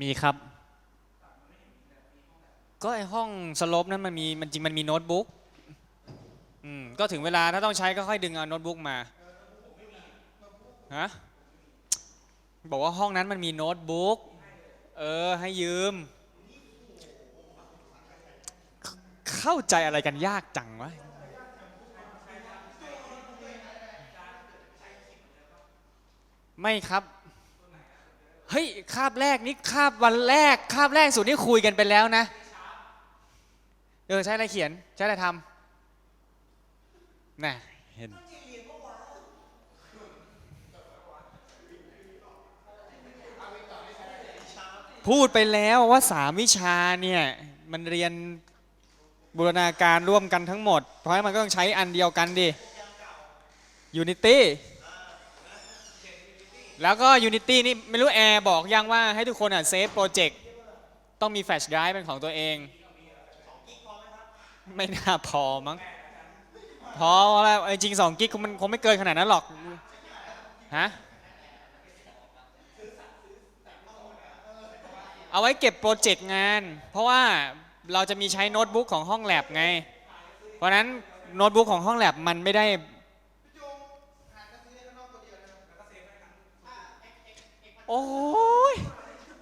มีครับ ก็ไอห้องสลปนั้นมันมีมันจริงมันมีโน้ตบุ๊กอืมก็ถึงเวลาถ้าต้องใช้ก็ค่อยดึงเอาโน้ตบุ๊กมาฮะบอกว่าห้องนั้นมันมีโน้ตบุ๊กเออให้ยืม เข้าใจอะไรกันยากจังวะไม่ครับ เฮ้ยคาบแรกนี่คาบวันแรกคาบแรกสุดนี่คุยกันไปแล้วนะเออใช้อะไรเขียนใช้อะไรทำน่ะเห็นพูดไปแล้วว่าสามวิชาเนี่ยมันเรียนบูรณาการร่วมกันทั้งหมด เพราะฉะนั้นมันก็ต้องใช้อันเดียวกันดิ Unity แล้วก็ Unity นี่ไม่รู้แอร์บอกยังว่าให้ทุกคนอะเซฟโปรเจกต์ต้องมีแฟลชไดรฟ์เป็นของตัวเอง ไม่น่าพอมั้งพอแล้วจริง2กิกมันคงไม่เกินขนาดนั้นหรอกฮะเอาไว้เก็บโปรเจกต์งาน เพราะว่าเราจะมีใช้โน้ตบุ๊กของห้องแลบไง เพราะฉะนั้นโน้ตบุ๊กของห้องแลบมันไม่ได้ โอ้ย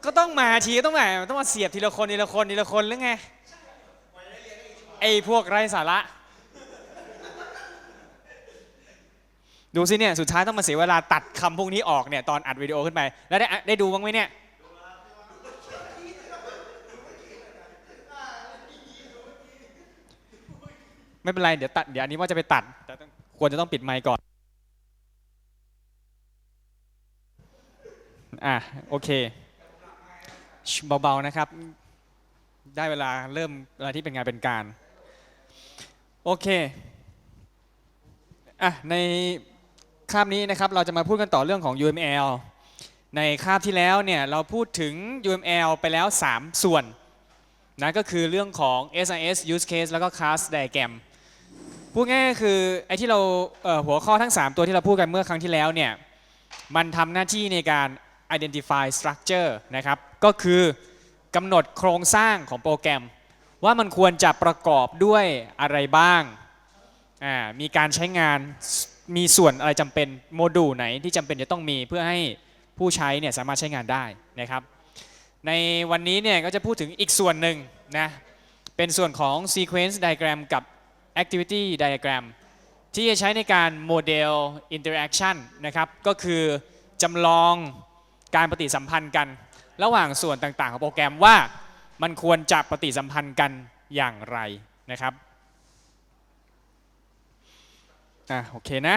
ก็ต้องมาทีก็ต้องมาต้องมาเสียบทีละคนทีละคนทีละคนหรือไงไอ้พวกไร้สาระ ดูสิเนี่ยสุดท้ายต้องมาเสียเวลาตัดคำพวกนี้ออกเนี่ยตอนอัดวิดีโอขึ้นไป แล้วได้ได้ดูบ้างไหมเนี่ยไม่เป็นไร เดี๋ยวตัดเดี๋ยวอันนี้ว่าจะไปตัด แต่ควรจะต้องปิดไมค์ก่อน อะโอเคเบาๆนะครับ ได้เวลาเริ่มอะไรที่เป็นงานเป็นการ โอเคอะในคาบนี้นะครับเราจะมาพูดกันต่อเรื่องของ UML ในคาบที่แล้วเนี่ยเราพูดถึง UML ไปแล้ว 3 ส่วนนะก็คือเรื่องของ SIS use case แล้วก็ class diagram พูดง่ายคือไอ้ที่เราเหัวข้อทั้ง 3 ตัวที่เราพูดกันเมื่อครั้งที่แล้วเนี่ยมันทำหน้าที่ในการ identify structure นะครับก็คือกำหนดโครงสร้างของโปรแกรม ว่ามันควรจะประกอบด้วยอะไรบ้างมีการใช้งานมีส่วนอะไรจำเป็นโมดูลไหนที่จำเป็นจะต้องมีเพื่อให้ผู้ใช้เนี่ยสามารถใช้งานได้นะครับ ในวันนี้เนี่ยก็จะพูดถึงอีกส่วนหนึ่งนะเป็นส่วนของ sequence diagram กับ activity diagram ที่จะใช้ในการโมเดล interaction นะครับ ก็คือจำลอง การปฏิสัมพันธ์กัน ระหว่างส่วนต่างๆ ของโปรแกรมว่ามันควรจะปฏิสัมพันธ์กันอย่างไรนะครับอะโอเคนะ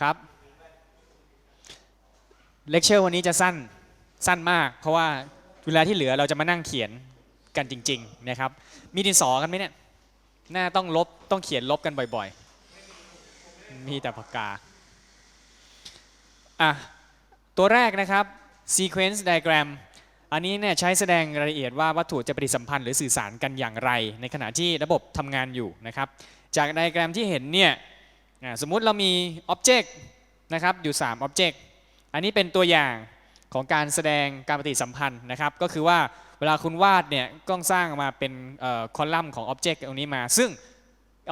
ครับเลคเชอร์วันนี้จะสั้นสั้นมาก เพราะว่าเวลาที่เหลือเราจะมานั่งเขียนกันจริง ๆ นะครับ มีดินสอกันไหมเนี่ยหน้าต้องลบต้องเขียนลบกันบ่อยๆ มีแต่ปากกา อะตัวแรกนะครับ sequence diagram อันนี้เนี่ยใช้แสดงรายละเอียดว่าวัตถุจะปฏิสัมพันธ์หรือสื่อสารกันอย่างไร ในขณะที่ระบบทำงานอยู่นะครับ จากไดแกรมที่เห็นเนี่ยสมมุติเรามี object นะครับอยู่3 object อันนี้เป็นตัวอย่างของการแสดงการปฏิสัมพันธ์นะครับ ก็คือว่าเวลาคุณวาดเนี่ยก็ต้องสร้างมาเป็นคอลัมน์ของ object ตรงนี้มา ซึ่ง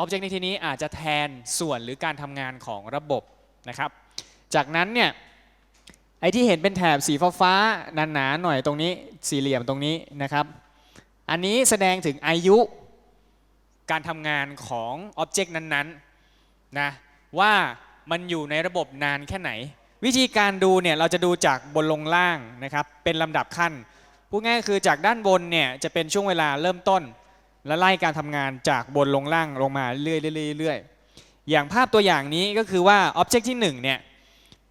object ในที่นี้อาจจะแทนส่วนหรือการทำงานของระบบนะครับ จากนั้นเนี่ยไอ้ที่เห็นเป็นแถบสีฟ้าๆหนาๆหน่อยตรงนี้สี่เหลี่ยมตรงนี้นะครับ อันนี้แสดงถึงอายุการทำงานของ object นั้นๆนะว่ามันอยู่ในระบบนานแค่ไหน วิธีการดูเนี่ยเราจะดูจากบนลงล่างนะครับเป็นลำดับขั้นพูดง่ายคือจากด้านบนเนี่ยจะเป็นช่วงเวลาเริ่มต้น และไล่การทำงานจากบนลงล่างลงมาเรื่อยๆเรื่อยๆอย่างภาพตัวอย่างนี้ก็คือว่า Object ที่1เนี่ย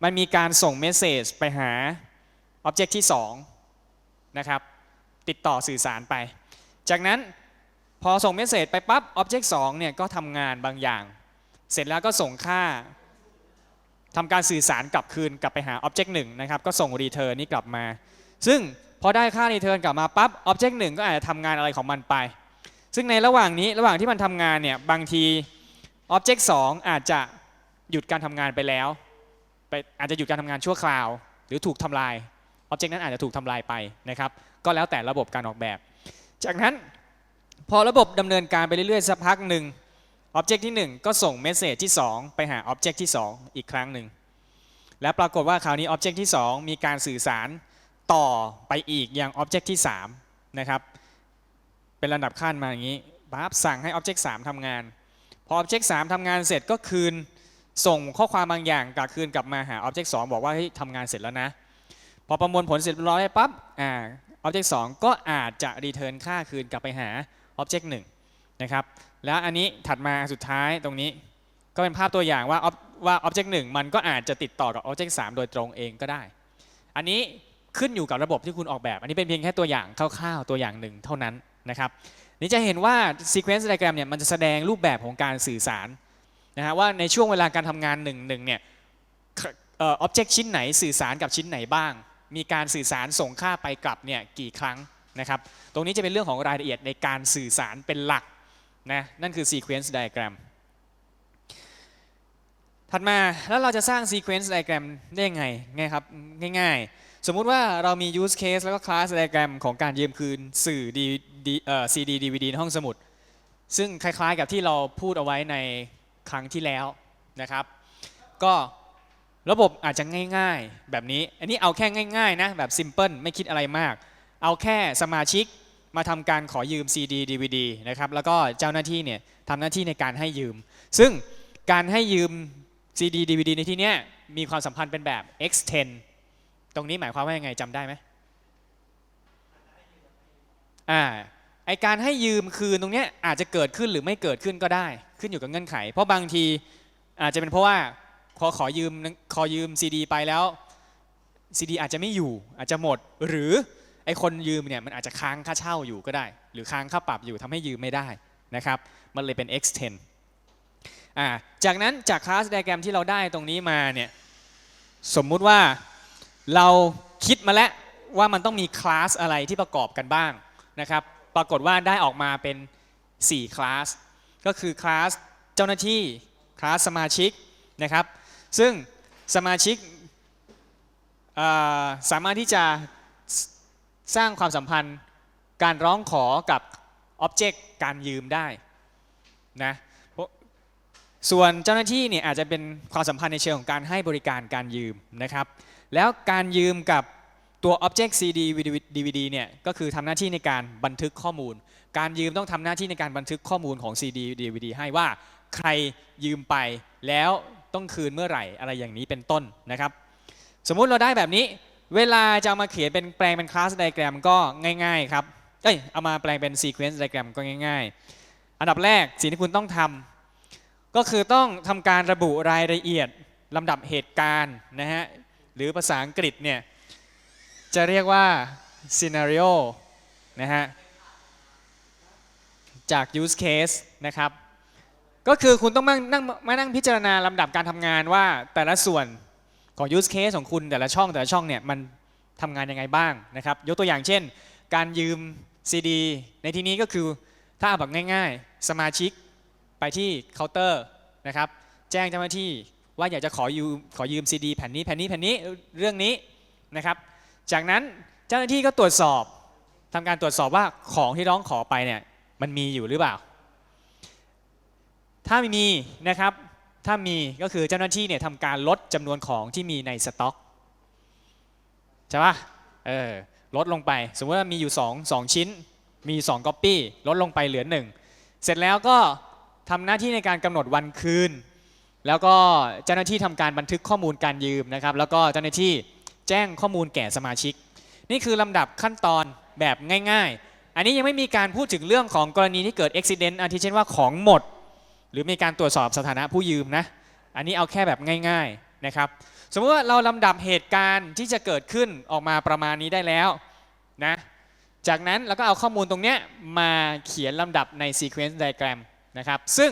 มันมีการส่งเมสเซจไปหา Object ที่2นะครับติดต่อสื่อสารไป จากนั้นพอส่งเมสเซจไปปั๊บ Object 2เนี่ยก็ทำงานบางอย่าง เสร็จแล้วก็ส่งค่าทำการสื่อสารกลับคืนกลับไปหา Object 1นะครับก็ส่ง Return นี้กลับมา ซึ่งพอได้ค่า Return กลับมาปั๊บ Object 1ก็อาจจะทำงานอะไรของมันไป ซึ่งในระหว่างนี้ระหว่างที่มันทำงานเนี่ยบางที Object 2อาจจะหยุดการทำงานไปแล้ว ไปอาจจะหยุดการทำงานชั่วคราว หรือถูกทำลาย Object นั้นอาจจะถูกทำลายไปนะครับก็แล้วแต่ระบบการออกแบบ จากนั้นพอระบบดำเนินการไปเรื่อยๆสักพักหนึ่ง Object ที่ 1 ก็ส่งเมสเซจที่ 2 ไปหา Object ที่ 2 อีกครั้งหนึ่งและปรากฏว่าคราวนี้ Object ที่ 2 มีการสื่อสารต่อไปอีกอยัง Object ที่3นะครับเป็นระดับขั้นมาอย่างนี้ปั๊บสั่งให้ Object 3ทำงาน พอ Object 3ทำงานเสร็จก็คืน ส่งข้อความบางอย่างกลับคืนกลับมาหา Object 2 บอกว่าเฮ้ทำงานเสร็จแล้วนะ พอประมวลผลเสร็จเรียบร้อยปั๊บอ่า Object 2 ก็อาจจะ return ค่าคืนกลับไปหา Object 1 นะครับ แล้วอันนี้ถัดมาสุดท้ายตรงนี้ ก็เป็นภาพตัวอย่างว่าว่า Object 1 มันก็อาจจะติดต่อกับ Object 3 โดยตรงเองก็ได้ อันนี้ขึ้นอยู่กับระบบที่คุณออกแบบ อันนี้เป็นเพียงแค่ตัวอย่างคร่าวๆตัวอย่างหนึ่งเท่านั้นนะครับ นี่จะเห็นว่า Sequence Diagram เนี่ยมันจะแสดงรูปแบบของการสื่อสาร นะฮะว่าในช่วงเวลาการทำงานหนึ่งหนึ่งเนี่ยเอ่อ object ชิ้นไหนสื่อสารกับชิ้นไหนบ้าง มีการสื่อสารส่งค่าไปกลับเนี่ยกี่ครั้งนะครับ ตรงนี้จะเป็นเรื่องของรายละเอียดในการสื่อสารเป็นหลักนะนั่นคือ sequence diagram ถัดมาแล้วเราจะสร้าง sequence diagram ได้ยังไงง่ายครับง่ายๆ สมมุติว่าเรามี use case แล้วก็ class diagram ของการยืมคืนสื่อ CD DVD ในห้องสมุด ซึ่งคล้ายๆกับที่เราพูดเอาไว้ใน ครั้งที่แล้วนะครับ ก็ระบบอาจจะง่ายๆแบบนี้ อันนี้เอาแค่ง่ายๆนะแบบ simple ไม่คิดอะไรมาก เอาแค่สมาชิกมาทำการขอยืม CD DVD นะครับแล้วก็เจ้าหน้าที่เนี่ยทำหน้าที่ในการให้ยืม ซึ่งการให้ยืม CD DVD ในที่นี้มีความสัมพันธ์เป็นแบบ extend ตรงนี้หมายความว่ายังไงจำได้ไหมอ่า อการให้ยืมคืนตรงเนี้ยอาจจะเกิดขึ้นหรือไม่เกิดขึ้นก็ได้ ขึ้นอยู่กับเงื่อนไข เพราะบางทีอาจจะเป็นเพราะว่าขอขอยืมขอยืม CD ไปแล้ว CD อาจจะไม่อยู่อาจจะหมด หรือไอคนยืมเนี่ยมันอาจจะค้างค่าเช่าอยู่ก็ได้ หรือค้างค่าปรับอยู่ทำให้ยืมไม่ได้นะครับมันเลยเป็น extend อ่าจากนั้นจากคลาสไดแกรมที่เราได้ตรงนี้มาเนี่ยสมมุติว่าเราคิดมาแล้วว่ามันต้องมีคลาสอะไรที่ประกอบกันบ้างนะครับ ปรากฏว่าได้ออกมาเป็น 4 คลาส ก็คือคลาสเจ้าหน้าที่คลาสสมาชิกนะครับ ซึ่งสมาชิกสามารถที่จะสร้างความสัมพันธ์การร้องขอกับอ็อบเจกต์การยืมได้นะส่วนเจ้าหน้าที่เนี่ยอาจจะเป็นความสัมพันธ์ในเชิงของการให้บริการการยืมนะครับ แล้วการยืมกับ ตัว Object CD DVD เนี่ยก็คือทำหน้าที่ในการบันทึกข้อมูล การยืมต้องทำหน้าที่ในการบันทึกข้อมูลของ CD DVD ให้ว่าใครยืมไปแล้วต้องคืนเมื่อไหร่อะไรอย่างนี้เป็นต้นนะครับ สมมุติเราได้แบบนี้ เวลาจะามาเขียนเป็นแปลงเป็นคลาสไดแกรมก็ง่ายๆครับเอ้ยเอามาแปลงเป็นซีเควนซ์ไดแกรมก็ง่ายๆ อันดับแรกสิ่งที่คุณต้องทำก็คือต้องทำการระบุรายละเอียดลำดับเหตุการณ์นะฮะหรือภาษาอังกฤษเนี่ย จะเรียกว่า scenario นะฮะ จาก use case นะครับ ก็คือคุณต้องมานั่งมานั่งพิจารณาลำดับการทำงานว่าแต่ละส่วนของ use case ของคุณแต่ละช่องแต่ละช่องเนี่ยมันทำงานยังไงบ้างนะครับ ยกตัวอย่างเช่น การยืม CD ในที่นี้ก็คือถ้าแบบง่าย ๆ สมาชิกไปที่เคาน์เตอร์นะครับ แจ้งเจ้าหน้าที่ว่าอยากจะขอยืมขอยืม CD แผ่นนี้แผ่นนี้แผ่นนี้เรื่องนี้นะครับ จากนั้นเจ้าหน้าที่ก็ตรวจสอบทำการตรวจสอบว่าของที่ร้องขอไปเนี่ยมันมีอยู่หรือเปล่า ถ้าไม่มีนะครับ ถ้ามีก็คือเจ้าหน้าที่เนี่ยทำการลดจำนวนของที่มีในสต็อกใช่ปะเออลดลงไป สมมติว่ามีอยู่2 2ชิ้น มี2ก๊อปปี้ลดลงไปเหลือ 1 เสร็จแล้วก็ทำหน้าที่ในการกำหนดวันคืน แล้วก็เจ้าหน้าที่ทำการบันทึกข้อมูลการยืมนะครับ แล้วก็เจ้าหน้าที่ แจ้งข้อมูลแก่สมาชิก นี่คือลำดับขั้นตอนแบบง่าย ๆ อันนี้ยังไม่มีการพูดถึงเรื่องของกรณีที่เกิดอุบิเหตุอาทิเช่นว่าของหมด หรือมีการตรวจสอบสถานะผู้ยืมนะอันนี้เอาแค่แบบง่าย ๆนะครับ สมมติว่าเราลำดับเหตุการณ์ที่จะเกิดขึ้นออกมาประมาณนี้ได้แล้วนะจากนั้นเราก็เอาข้อมูลตรงเนี้ยมาเขียนลำดับใน sequence diagram นะครับ ซึ่ง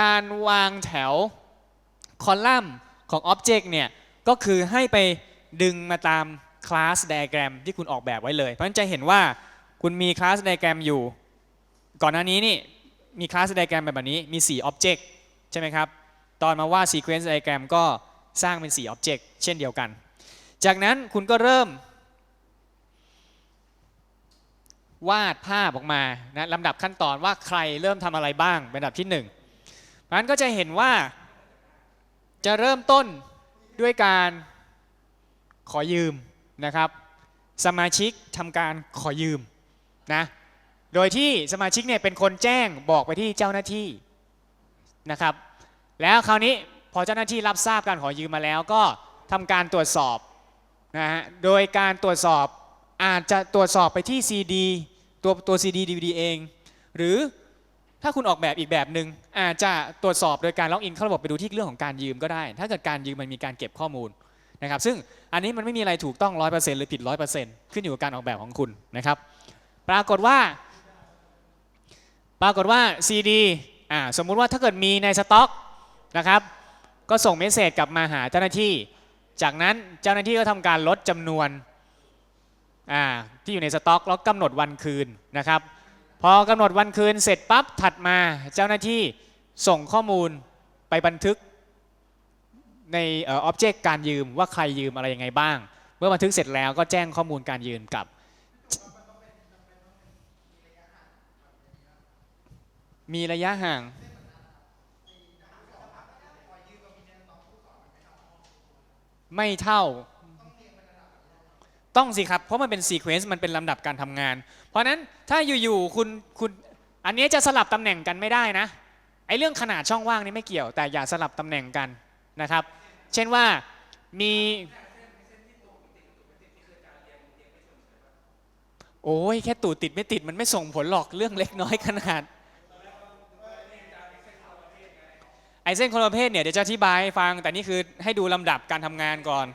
การวางแถวคอลัมน์ของ object เนี่ย ก็คือให้ไป ดึงมาตาม class diagram ที่คุณออกแบบไว้เลย เพราะฉะนั้นจะเห็นว่าคุณมี class diagram อยู่ ก่อนหน้านี้นี่มี class diagram แบบนี้มี4 object ใช่ไหมครับ ตอนมาว่า sequence diagram ก็สร้างเป็น4 object เช่นเดียวกัน จากนั้นคุณก็เริ่ม วาดภาพออกมานะลำดับขั้นตอนว่าใครเริ่มทำอะไรบ้างเป็นลำดับที่หนึ่งมันก็จะเห็นว่าจะเริ่มต้นด้วยการ ขอยืมนะครับ สมาชิกทำการขอยืมนะโดยที่สมาชิกเนี่ยเป็นคนแจ้งบอกไปที่เจ้าหน้าที่นะครับ แล้วคราวนี้พอเจ้าหน้าที่รับทราบการขอยืมมาแล้วก็ทำการตรวจสอบนะฮะโดยการตรวจสอบอาจจะตรวจสอบไปที่ CD ตัวตัว CD DVD เอง หรือถ้าคุณออกแบบอีกแบบหนึ่งอาจจะตรวจสอบโดยการล็อกอินเข้าระบบไปดูที่เรื่องของการยืมก็ได้ ถ้าเกิดการยืมมันมีการเก็บข้อมูล นะครับซึ่งอันนี้มันไม่มีอะไรถูกต้อง 100%หรือผิด 100%ขึ้นอยู่กับการออกแบบของคุณนะครับปรากฏว่า ปรากฏว่า CD อ่าสมมุติว่าถ้าเกิดมีในสต็อกนะครับก็ส่งเมสเซจกลับมาหาเจ้าหน้าที่ จากนั้นเจ้าหน้าที่ก็ทำการลดจำนวนอ่าที่อยู่ในสต็อกแล้วกำหนดวันคืนนะครับพอกำหนดวันคืนเสร็จปั๊บถัดมาเจ้าหน้าที่ส่งข้อมูลไปบันทึก ในอ็อบเจกต์การยืมว่าใครยืมอะไรยังไงบ้าง เมื่อบันทึกเสร็จแล้วก็แจ้งข้อมูลการยืมกับมีระยะห่าง ไม่เท่า ต้องสิครับ เพราะมันเป็นซีเควนซ์มันเป็นลำดับการทำงาน เพราะฉะนั้นถ้าอยู่ๆคุณคุณอันนี้จะสลับตำแหน่งกันไม่ได้นะไอ้เรื่องขนาดช่องว่างนี่ไม่เกี่ยว แต่อย่าสลับตำแหน่งกัน นะครับ เช่นว่ามีโอ้ยแค่ตูดติดไม่ติดมันไม่ส่งผลหรอกเรื่องเล็กน้อยขนาดไอเส้นคนละประเภทเนี่ยเดี๋ยวจะอธิบายให้ฟัง แต่นี่คือให้ดูลำดับการทำงานก่อน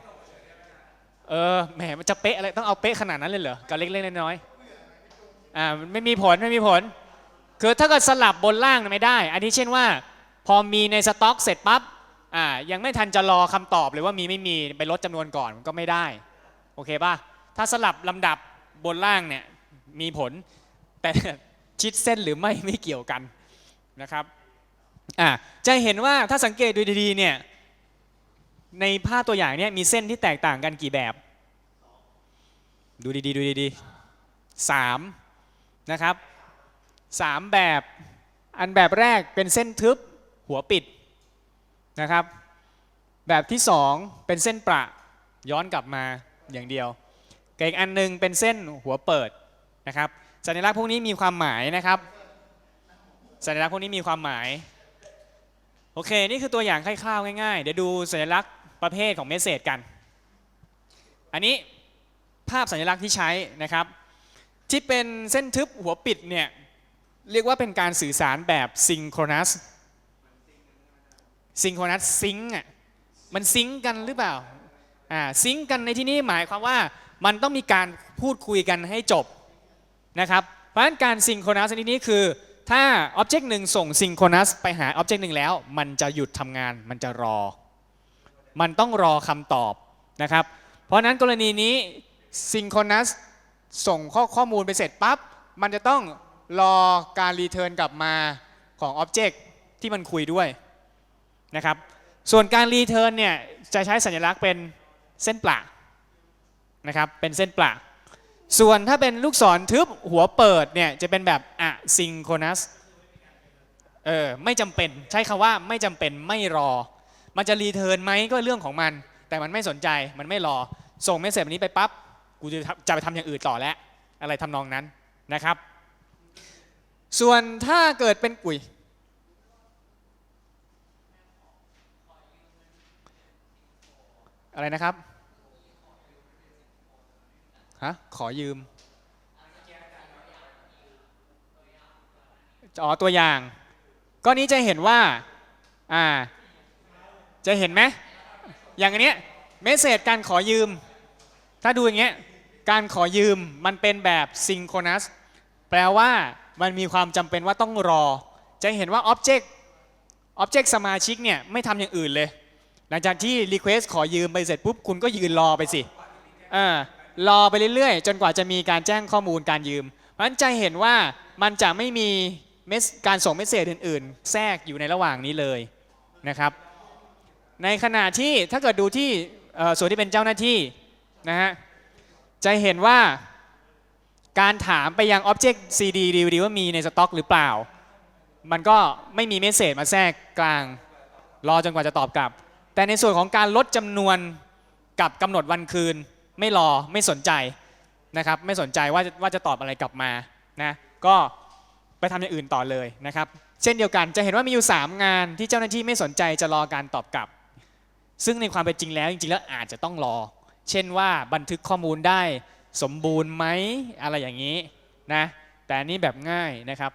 เออแหมมันจะเป๊ะอะไรต้องเอาเป๊ะขนาดนั้นเลยเหรอกับเล็กๆน้อยๆอ่ามันไม่มีผลไม่มีผล คือถ้าเกิดสลับบนล่างน่ะไม่ได้ อันนี้เช่นว่า พอมีในสต็อกเสร็จปั๊บ อ่ายังไม่ทันจะรอคำตอบเลยว่ามีไม่มีไปลดจำนวนก่อนก็ไม่ได้โอเคป่ะถ้าสลับลำดับบนล่างเนี่ยมีผล แต่ชิดเส้นหรือไม่ไม่เกี่ยวกันนะครับอะจะเห็นว่าถ้าสังเกตดูดีๆเนี่ยในภาพตัวอย่างเนี่ยมีเส้นที่แตกต่างกันกี่แบบ ดูดีๆดูดีๆสามนะครับสามแบบอันแบบแรกเป็นเส้นทึบหัวปิด นะครับ แบบที่สองเป็นเส้นประย้อนกลับมาอย่างเดียวกับอีกอันหนึงเป็นเส้นหัวเปิดนะครับ สัญลักษณ์พวกนี้มีความหมายนะครับ สัญลักษณ์พวกนี้มีความหมาย โอเค นี่คือตัวอย่างคร่าวๆง่ายๆ เดี๋ยวดูสัญลักษณ์ประเภทของเมสเซจกัน อันนี้ภาพสัญลักษณ์ที่ใช้นะครับ ที่เป็นเส้นทึบหัวปิดเนี่ยเรียกว่าเป็นการสื่อสารแบบซิงโครนัส ซิงโครนัสซิงอะมันซิงค์กันหรือเปล่าอ่าซิงค์กันในที่นี้หมายความว่ามันต้องมีการพูดคุยกันให้จบนะครับเพราะฉะนั้นการซิงโครนัสในที่นี้คือถ้าอ็อบเจกต์หนึ่งส่งซิงโครนัสไปหาอ็อบเจกต์หนึ่งแล้ว มันจะหยุดทำงานมันจะรอ มันต้องรอคำตอบนะครับ เพราะฉะนั้นกรณีนี้ซิงโครนัสส่งข้อข้อมูลไปเสร็จปั๊บมันจะต้องรอการรีเทิร์นกลับมาของอ็อบเจกต์ที่มันคุยด้วย นะครับส่วนการรีเทิร์นเนี่ยจะใช้สัญลักษณ์เป็นเส้นประนะครับเป็นเส้นประส่วนถ้าเป็นลูกศรทึบหัวเปิดเนี่ยจะเป็นแบบอะซิงโครนัสเออไม่จำเป็นใช้คำว่าไม่จำเป็นไม่รอ มันจะรีเทิร์นไหมก็เรื่องของมัน แต่มันไม่สนใจมันไม่รอ ส่งเมสเซจนี้ไปปั๊บกูจะจะไปทำอย่างอื่นต่อแล้ว อะไรทำนองนั้นนะครับ ส่วนถ้าเกิดเป็นกุย อะไรนะครับฮะขอยืมอ๋อตัวอย่าง ก็นี้จะเห็นว่าอ่าจะเห็นไหมอย่างอันเนี้ยเมสเซจการขอยืม ถ้าดูอย่างเงี้ยการขอยืมมันเป็นแบบซิงโครนัสแปลว่ามันมีความจำเป็นว่าต้องรอ จะเห็นว่า Object Object สมาชิกเนี่ยไม่ทำอย่างอื่นเลย หลังจากที่ Request ขอยืมไปเสร็จปุ๊บคุณก็ยืนรอไปสิอ่ารอไปเรื่อยๆ จนกว่าจะมีการแจ้งข้อมูลการยืม เพราะฉะนั้นจะเห็นว่ามันจะไม่มีเมสการส่งเมสเซจอื่นๆ แทรกอยู่ในระหว่างนี้เลยนะครับในขณะที่ถ้าเกิดดูที่เอ่อส่วนที่เป็นเจ้าหน้าที่นะฮะจะเห็นว่าการถามไปยัง Object CD DVD ว่ามีในสต็อกหรือเปล่า มันก็ไม่มีเมสเซจมาแทรกกลาง รอจนกว่าจะตอบกลับ แต่ในส่วนของการลดจำนวนกับกำหนดวันคืน ไม่รอไม่สนใจนะครับ ไม่สนใจว่าจะว่าจะตอบอะไรกลับมานะก็ไปทำอย่างอื่นต่อเลยนะครับ เช่นเดียวกันจะเห็นว่ามีอยู่ 3 งานที่เจ้าหน้าที่ไม่สนใจจะรอการตอบกลับ ซึ่งในความเป็นจริงแล้วจริงๆแล้วอาจจะต้องรอ เช่นว่าบันทึกข้อมูลได้สมบูรณ์ไหมอะไรอย่างนี้นะแต่อันนี้แบบง่ายนะครับ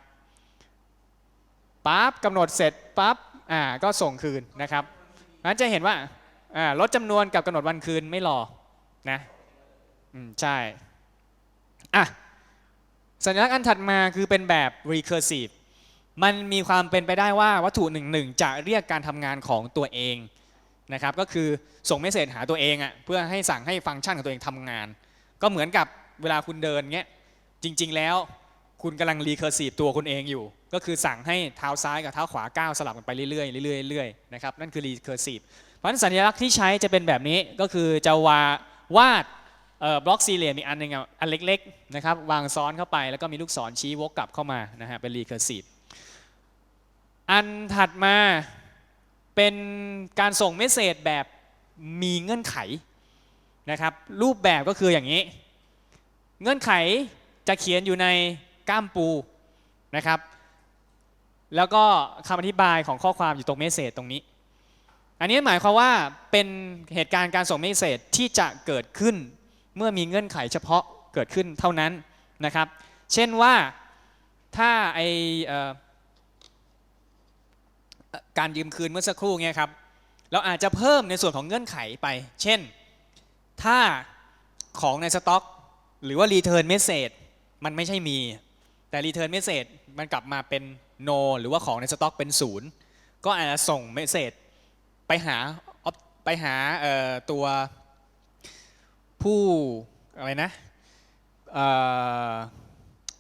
ปั๊บกำหนดเสร็จปั๊บอ่าก็ส่งคืนนะครับ นั้นจะเห็นว่าอ่าลดจำนวนกับกำหนดวันคืนไม่รอนะอืมใช่อะสัญลักษณ์อันถัดมาคือเป็นแบบ recursive มันมีความเป็นไปได้ว่าวัตถุหนึ่งหนึ่งจะเรียกการทำงานของตัวเองนะครับก็คือส่งเมสเซจหาตัวเองอะ่ะเพื่อให้สั่งให้ฟังก์ชันของตัวเองทำงาน ก็เหมือนกับเวลาคุณเดินเงี้ยจริง ๆ แล้ว คุณกำลัง recursive ตัวคุณเองอยู่ ก็คือสั่งให้เท้าซ้ายกับเท้าขวาก้าวสลับกันไปเรื่อยๆเรื่อยๆเรื่อยๆนะครับนั่นคือ recursive เพราะฉะนั้นสัญลักษณ์ที่ใช้จะเป็นแบบนี้ก็คือจะวาวาดบล็อกสี่เหลี่ยมอีกอันหนึงอันเล็กๆนะครับวางซ้อนเข้าไปแล้วก็มีลูกศรชี้วกกลับเข้ามานะฮะเป็น recursive อันถัดมาเป็นการส่งเมสเซจแบบมีเงื่อนไขนะครับรูปแบบก็คืออย่างนี้ เงื่อนไขจะเขียนอยู่ใน ก้ามปูนะครับ แล้วก็คำอธิบายของข้อความอยู่ตรงเมสเซจตรงนี้ อันนี้หมายความว่าเป็นเหตุการณ์การส่งเมสเซจที่จะเกิดขึ้น เมื่อมีเงื่อนไขเฉพาะเกิดขึ้นเท่านั้นนะครับ เช่นว่าถ้าไอการยืมคืนเมื่อสักครู่เงี้ยครับ เราอาจจะเพิ่มในส่วนของเงื่อนไขไป เช่น ถ้าของในสต็อก หรือว่า return message มันไม่ใช่มี แต่ return message มันกลับมาเป็น no หรือว่าของในสต็อกเป็นศูนย์ก็อาจจะส่ง message ไปหาไปหาตัวผู้อะไรนะเ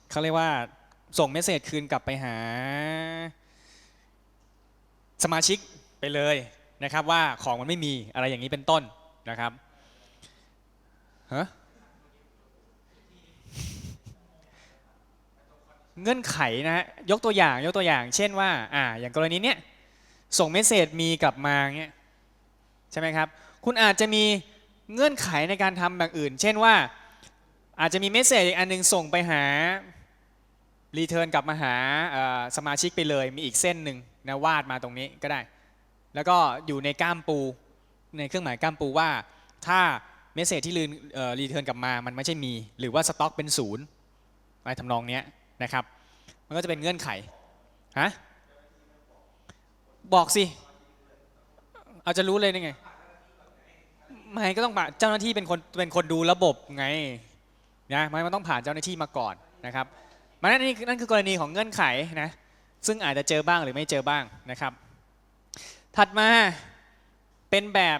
เขาเรียกว่าส่งเมสเซจคืนกลับไปหา สมาชิกไปเลยนะครับว่าของมันไม่มีอะไรอย่างนี้เป็นต้นนะครับฮะ เงื่อนไขนะฮะยกตัวอย่างยกตัวอย่าง เช่นว่าอ่าอย่างกรณีเนี้ยส่งเมสเซจมีกลับมาเงี้ยใช่ไหมครับ คุณอาจจะมีเงื่อนไขในการทำแบบอื่น เช่นว่าอาจจะมีเมสเซจอีกอันหนึงส่งไปหารีเทิร์นกลับมาหาสมาชิกไปเลย มีอีกเส้นหนึ่งนะวาดมาตรงนี้ก็ได้ แล้วก็อยู่ในก้ามปูในเครื่องหมายก้ามปูว่าถ้าเมสเซจที่รีเทิร์นกลับมามันไม่ใช่มี หรือว่าสต็อกเป็นศูนย์อะไรทำนองเนี้ย นะครับ มันก็จะเป็นเงื่อนไขฮะบอกสิ เอาจะรู้เลยได้ไง ไม่ก็ต้องผ่านเจ้าหน้าที่เป็นคนเป็นคนดูระบบไงนะมันมันต้องผ่านเจ้าหน้าที่มาก่อนนะครับมันนั่นนี่นั่นคือกรณีของเงื่อนไขนะซึ่งอาจจะเจอบ้างหรือไม่เจอบ้างนะครับ ถัดมาเป็นแบบ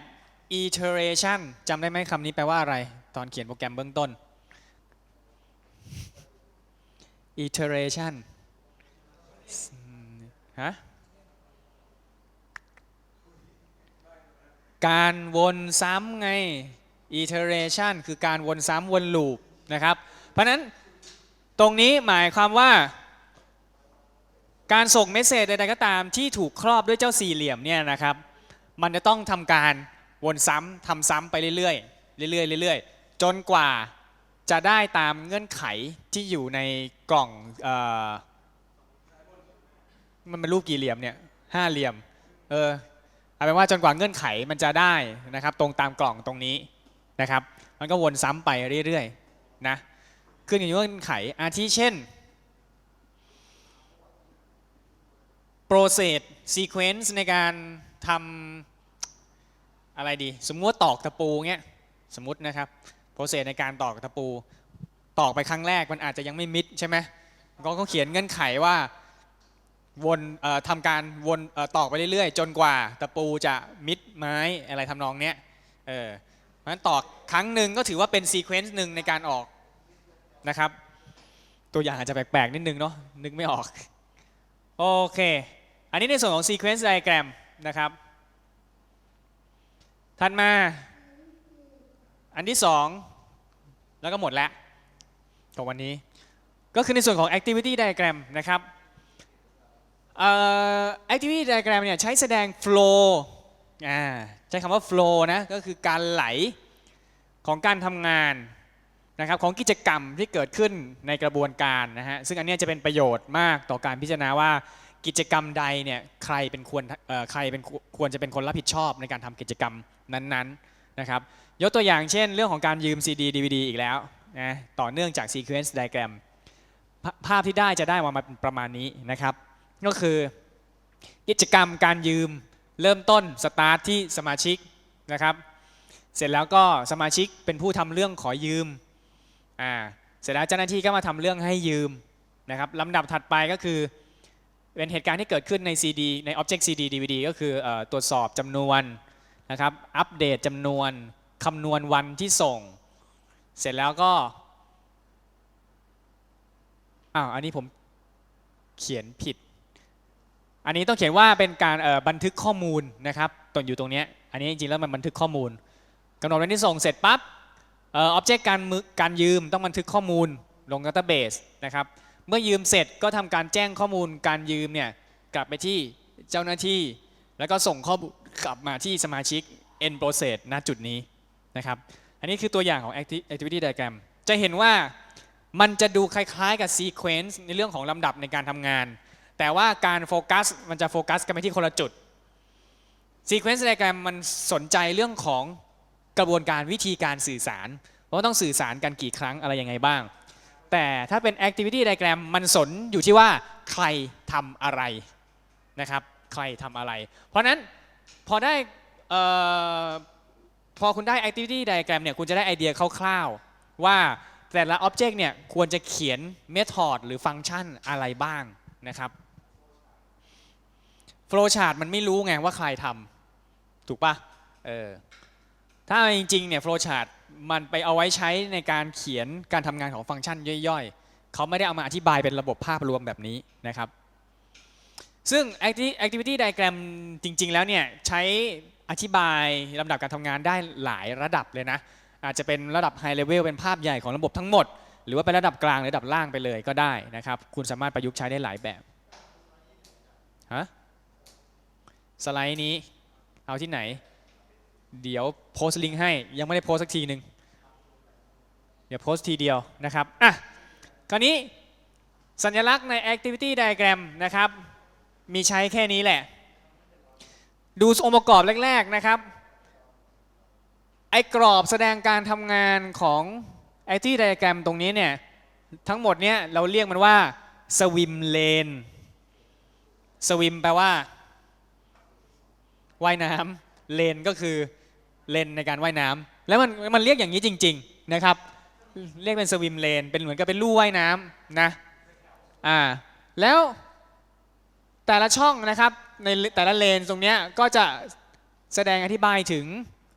iteration จำได้ไหมคำนี้แปลว่าอะไร ตอนเขียนโปรแกรมเบื้องต้น iteration ฮะการวนซ้ำไง iteration คือการวนซ้ำวนลูปนะครับ เพราะนั้นตรงนี้หมายความว่า การส่งเมสเซจใดๆก็ตามที่ถูกครอบด้วยเจ้าสี่เหลี่ยมเนี่ยนะครับ มันจะต้องทำการวนซ้ำทำซ้ำไปเรื่อยๆเรื่อยๆเรื่อยๆจนกว่า จะได้ตามเงื่อนไขที่อยู่ในกล่องออมันเป็นรูปกี่เหลี่ยมเนี่ยห้าเหลี่ยม เออเอาเป็นว่าจนกว่าเงื่อนไขมันจะได้นะครับ ตรงตามกล่องตรงนี้นะครับ มันก็วนซ้ำไปเรื่อยๆนะขึ้นอยู่กับเงื่อนไขอาทิเช่น process sequence ในการทำอะไรดี สมมติว่าตอกตะปูเงี้ยสมมตินะครับ process ในการตอกตะปูตอกไปครั้งแรกมันอาจจะยังไม่มิดใช่ไหมก็เขาเขียนเงื่อนไขว่าวนทำการวนตอกไปเรื่อยๆ จนกว่าตะปูจะมิดไม้อะไรทำนองเนี้ยเออเพราะฉะนั้นตอกครั้งหนึ่งก็ถือว่าเป็นซีเควนซ์หนึ่งในการออกนะครับ ตัวอย่างอาจจะแปลกๆนิดนึงเนาะนึกไม่ออก โอเค อันนี้ในส่วนของ sequence diagram นะครับถัดมา อันที่สองแล้วก็หมดแล้วของวันนี้ ก็คือในส่วนของ activity diagram นะครับเอ่อ activity diagram เนี่ยใช้แสดง flow ใช้คำว่า flow นะก็คือการไหลของการทำงานนะครับของกิจกรรมที่เกิดขึ้นในกระบวนการนะฮะซึ่งอันนี้จะเป็นประโยชน์มากต่อการพิจารณาว่ากิจกรรมใดเนี่ยใครเป็นควรใครเป็นควรจะเป็นคนรับผิดชอบในการทำกิจกรรมนั้นๆนะครับ ยกตัวอย่างเช่น เรื่องของการยืม CD DVD อีกแล้วนะต่อเนื่องจาก Sequence Diagram ภาพที่ได้จะได้มาเป็นประมาณนี้นะครับ ก็คือกิจกรรมการยืมเริ่มต้นสตาร์ทที่สมาชิกนะครับ เสร็จแล้วก็สมาชิกเป็นผู้ทำเรื่องขอยืมอ่าเสร็จแล้วเจ้าหน้าที่ก็มาทำเรื่องให้ยืมนะครับลำดับถัดไปก็คือเป็นเหตุการณ์ที่เกิดขึ้นใน CD ใน Object CD DVD ก็คือออตรวจสอบจำนวนนะครับ อัปเดตจำนวน คำนวณวันที่ส่ง เสร็จแล้วก็อ้าวอันนี้ผมเขียนผิด อันนี้ต้องเขียนว่าเป็นการบันทึกข้อมูลนะครับตรงอยู่ตรงนี้อันนี้จริงๆแล้วมันบันทึกข้อมูลกำหนดวันที่ส่งเสร็จปั๊บเอ่อ object การการยืมต้องบันทึกข้อมูลลง database นะครับเมื่อยืมเสร็จก็ทำการแจ้งข้อมูลการยืมเนี่ยกลับไปที่เจ้าหน้าที่ แล้วก็ส่งข้อมูลกลับมาที่สมาชิก end process ณจุดนี้ นะครับ อันนี้คือตัวอย่างของ activity diagram จะเห็นว่ามันจะดูคล้ายๆกับ sequence ในเรื่องของลำดับในการทำงาน แต่ว่าการโฟกัสมันจะโฟกัสกันไปที่คนละจุด sequence diagram มันสนใจเรื่องของกระบวนการวิธีการสื่อสาร ว่าต้องสื่อสารกันกี่ครั้งอะไรยังไงบ้าง แต่ถ้าเป็น activity diagram มันสนอยู่ที่ว่าใครทำอะไรนะครับ ใครทำอะไร เพราะนั้นพอได้ พอคุณได้ activity diagram เนี่ยคุณจะได้ไอเดียคร่าวๆว่าแต่ละ object เนี่ยควรจะเขียน method หรือฟังก์ชันอะไรบ้างนะครับ flow chart มันไม่รู้ไงว่าใครทำถูกปะเออถ้าจริงๆเนี่ย flow chart มันไปเอาไว้ใช้ในการเขียนการทำงานของฟังก์ชันย่อยๆ เขาไม่ได้เอามาอธิบายเป็นระบบภาพรวมแบบนี้นะครับ ซึ่ง acti- activity diagram จริง ๆ แล้วเนี่ยใช้ อธิบายลำดับการทำงานได้หลายระดับเลยนะ อาจจะเป็นระดับ high level เป็นภาพใหญ่ของระบบทั้งหมด หรือว่าเป็นระดับกลางหรือระดับล่างไปเลยก็ได้นะครับ คุณสามารถประยุกต์ใช้ได้หลายแบบฮะสไลด์นี้เอาที่ไหน เดี๋ยวโพสต์ลิงก์ให้ยังไม่ได้โพสต์สักทีหนึ่งเดี๋ยวโพสต์ทีเดียวนะครับอะคราวนี้สัญลักษณ์ใน activity diagram นะครับ มีใช้แค่นี้แหละ ดูองค์ประกอบแรก ๆนะครับ ไอ้กรอบแสดงการทำงานของ activity diagram ตรงนี้เนี่ย ทั้งหมดเนี่ยเราเรียกมันว่า swim lane swim แปลว่าว่ายน้ำเลนก็คือเลนในการว่ายน้ำแล้วมันมันเรียกอย่างนี้จริง ๆนะครับ เรียกเป็นสวิมเลนเป็นเหมือนกับเป็นลู่ว่ายน้ำนะอ่าแล้วแต่ละช่องนะครับ ในแต่ละเลนตรงเนี้ยก็จะแสดงอธิบายถึง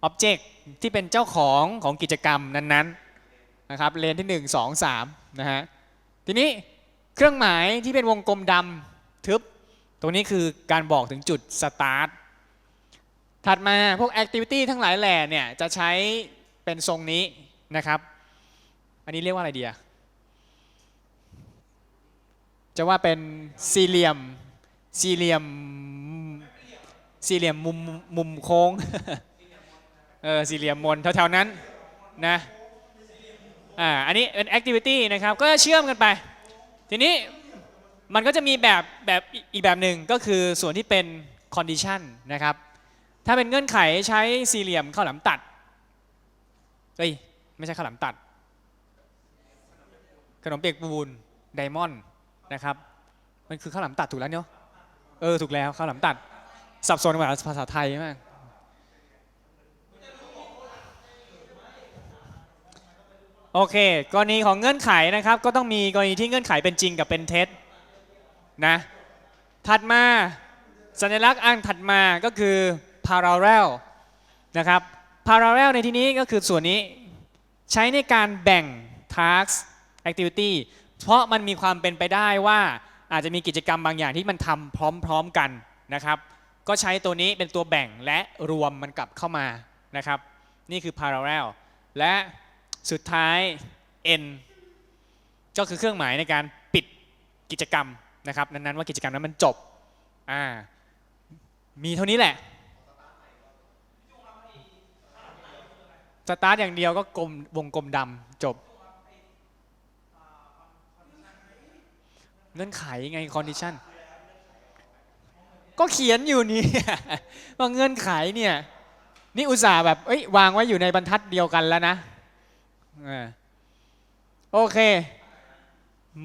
อ็อบเจกต์ที่เป็นเจ้าของของกิจกรรมนั้นๆนะครับเลนที่ 1 2 3นะฮะทีนี้เครื่องหมายที่เป็นวงกลมดำทึบ ตรงนี้คือการบอกถึงจุดสตาร์ทถัดมาพวก Activity ทั้งหลายแหล่เนี่ยจะใช้เป็นทรงนี้นะครับ อันนี้เรียกว่าอะไรดีอะจะว่าเป็นสี่เหลี่ยม สี่เหลี่ยมสี่เหลี่ยมมุมมุมโค้งเออสี่เหลี่ยมมนแถวๆนั้นนะอ่าอันนี้เป็น Activity นะครับก็เชื่อมกันไป ทีนี้มันก็จะมีแบบแบบอีกแบบหนึ่งก็คือส่วนที่เป็น Condition นะครับถ้าเป็นเงื่อนไขใช้สี่เหลี่ยมข้าวหลามตัดเอ้ยไม่ใช่ข้าวหลามตัด ขนมเปียกปูนไดมอนด์นะครับมันคือข้าวหลามตัดถูกแล้วเนาะ เออถูกแล้วข้าวหลามตัด สับสนกับภาษาไทยมากโอเค กรณีของเงื่อนไขนะครับ ก็ต้องมีกรณีที่เงื่อนไขเป็นจริงกับเป็นเท็จนะถัดมาสัญลักษณ์อันถัดมาก็คือ parallel นะครับ parallel ในที่นี้ก็คือส่วนนี้ใช้ในการแบ่ง task activity เพราะมันมีความเป็นไปได้ว่า อาจจะมีกิจกรรมบางอย่างที่มันทำพร้อมๆกันนะครับ ก็ใช้ตัวนี้เป็นตัวแบ่งและรวมมันกลับเข้ามานะครับ นี่คือ parallel และสุดท้าย N ก็คือเครื่องหมายในการปิดกิจกรรมนะครับนั้นๆว่ากิจกรรมนั้นมันจบอ่ามีเท่านี้แหละสตาร์ทอย่างเดียวก็กลมวงกลมดำจบ เงื่อนไขไง condition ก็เขียนอยู่นี่ว่าเงื่อนไขเนี่ยนี่อุตส่าห์แบบเอ้ยวางไว้อยู่ในบรรทัดเดียวกันแล้วนะโอเค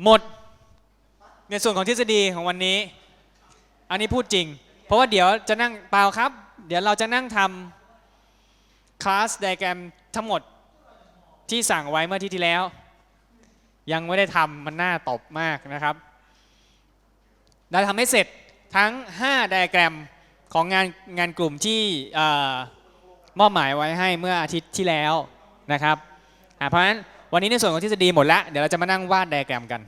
หมด ในส่วนของทฤษฎีของวันนี้ อันนี้พูดจริง เพราะว่าเดี๋ยวจะนั่งเปล่าครับ เดี๋ยวเราจะนั่งทำคลาสไดแกรมทั้งหมดที่สั่งไว้เมื่อที่ที่แล้ว ยังไม่ได้ทำมันน่าตบมากนะครับ เราทำให้เสร็จทั้ง 5 ไดอะแกรมของงานงานกลุ่มที่มอบหมายไว้ให้เมื่ออาทิตย์ที่แล้วนะครับเพราะฉะนั้นวันนี้ในส่วนของทฤษฎีหมดแล้ว เดี๋ยวเราจะมานั่งวาดไดอะแกรมกัน